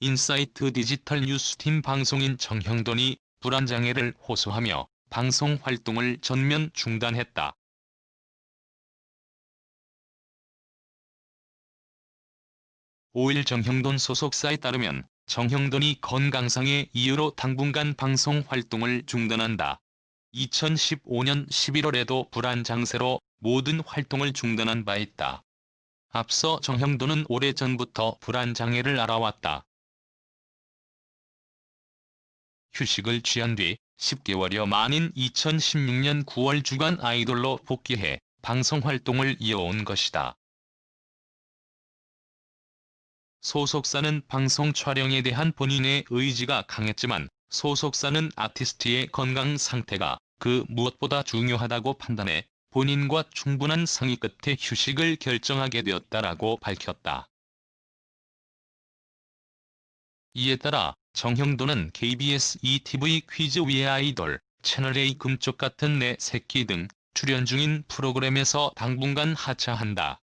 인사이트 디지털 뉴스팀 방송인 정형돈이 불안장애를 호소하며 방송 활동을 전면 중단했다. 5일 정형돈 소속사에 따르면 정형돈이 건강상의 이유로 당분간 방송 활동을 중단한다. 2015년 11월에도 불안 장세로 모든 활동을 중단한 바 있다. 앞서 정형돈은 오래전부터 불안 장애를 알아왔다. 휴식을 취한 뒤 10개월여 만인 2016년 9월 주간 아이돌로 복귀해 방송 활동을 이어온 것이다. 소속사는 방송 촬영에 대한 본인의 의지가 강했지만 소속사는 아티스트의 건강 상태가 그 무엇보다 중요하다고 판단해 본인과 충분한 상의 끝에 휴식을 결정하게 되었다라고 밝혔다. 이에 따라 정형돈은 KBS ETV 퀴즈 위의 아이돌, 채널A 금쪽 같은 내 새끼 등 출연 중인 프로그램에서 당분간 하차한다.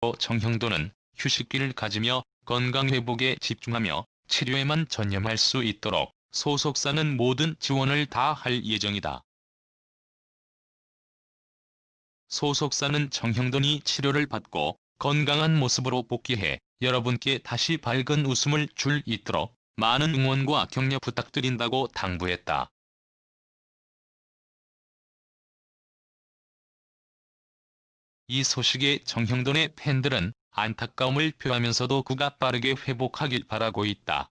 또 정형돈은 휴식기를 가지며 건강 회복에 집중하며 치료에만 전념할 수 있도록 소속사는 모든 지원을 다 할 예정이다. 소속사는 정형돈이 치료를 받고 건강한 모습으로 복귀해 여러분께 다시 밝은 웃음을 줄 있도록 많은 응원과 격려 부탁드린다고 당부했다. 이 소식에 정형돈의 팬들은 안타까움을 표하면서도 그가 빠르게 회복하길 바라고 있다.